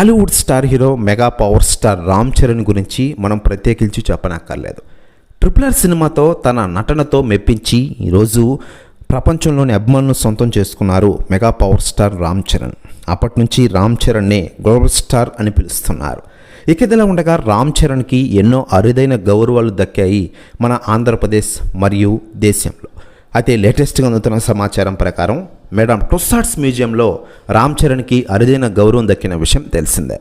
Tollywood star hero mega power star Ram Charan గురించి మనం ప్రత్యేకించి చెప్పనక్కర్లేదు. ట్రిపులర్ సినిమాతో తన నటనతో మెప్పించి ఈరోజు ప్రపంచంలోని అభిమానులు సొంతం చేసుకున్నారు mega power star Ram Charan. అప్పటి నుంచి రామ్ చరణ్నే గ్లోబల్ స్టార్ అని పిలుస్తున్నారు. ఇక ఇదిలా ఉండగా రామ్ చరణ్కి ఎన్నో అరుదైన గౌరవాలు దక్కాయి మన ఆంధ్రప్రదేశ్ మరియు దేశంలో. అయితే లేటెస్ట్గా అందుతున్న సమాచారం ప్రకారం మేడం టొస్సాట్స్ మ్యూజియంలో రామ్ చరణ్కి అరుదైన గౌరవం దక్కిన విషయం తెలిసిందే.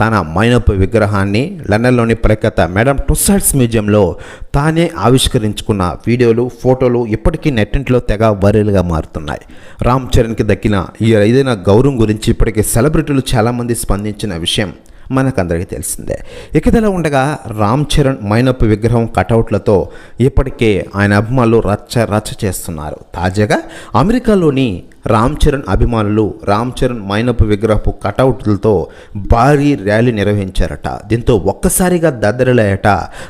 తన మైనపు విగ్రహాన్ని లండన్లోని ప్రఖ్యాత మేడం టొస్సాట్స్ మ్యూజియంలో తానే ఆవిష్కరించుకున్న వీడియోలు ఫోటోలు ఇప్పటికీ నెట్టింట్లో తెగ వైరల్గా మారుతున్నాయి. రామ్ చరణ్కి దక్కిన ఈ అరుదైన గౌరవం గురించి ఇప్పటికీ సెలబ్రిటీలు చాలామంది స్పందించిన విషయం మనకందరికీ తెలిసిందే. ఇకదలా ఉండగా రామ్ చరణ్ మైనపు విగ్రహం కటౌట్లతో ఇప్పటికే ఆయన అభిమానులు రచ్చ రచ్చ చేస్తున్నారు. తాజాగా అమెరికాలోని రామ్ చరణ్ అభిమానులు రామ్ చరణ్ మైనపు విగ్రహపు కటౌట్లతో భారీ ర్యాలీ నిర్వహించారట. దీంతో ఒక్కసారిగా దద్దరిలాయట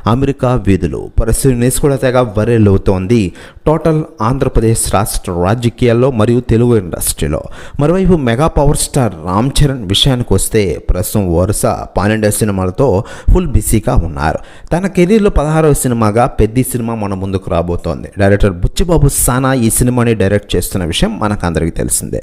అమెరికా వీధులు. పరిస్థితి న్యూస్ కూడా తెగ అవుతోంది టోటల్ ఆంధ్రప్రదేశ్ రాష్ట్ర రాజకీయాల్లో మరియు తెలుగు ఇండస్ట్రీలో. మరోవైపు mega power star Ram Charan విషయానికి వస్తే ప్రస్తుతం వరుస పన్నెండవ సినిమాలతో ఫుల్ బిజీగా ఉన్నారు. తన కెరీర్లో పదహారవ సినిమాగా పెద్ద సినిమా మన ముందుకు రాబోతోంది. డైరెక్టర్ బుచ్చిబాబు సానా ఈ సినిమాని డైరెక్ట్ చేస్తున్న విషయం మనకు అందరికీ అందరికీ తెలిసిందే.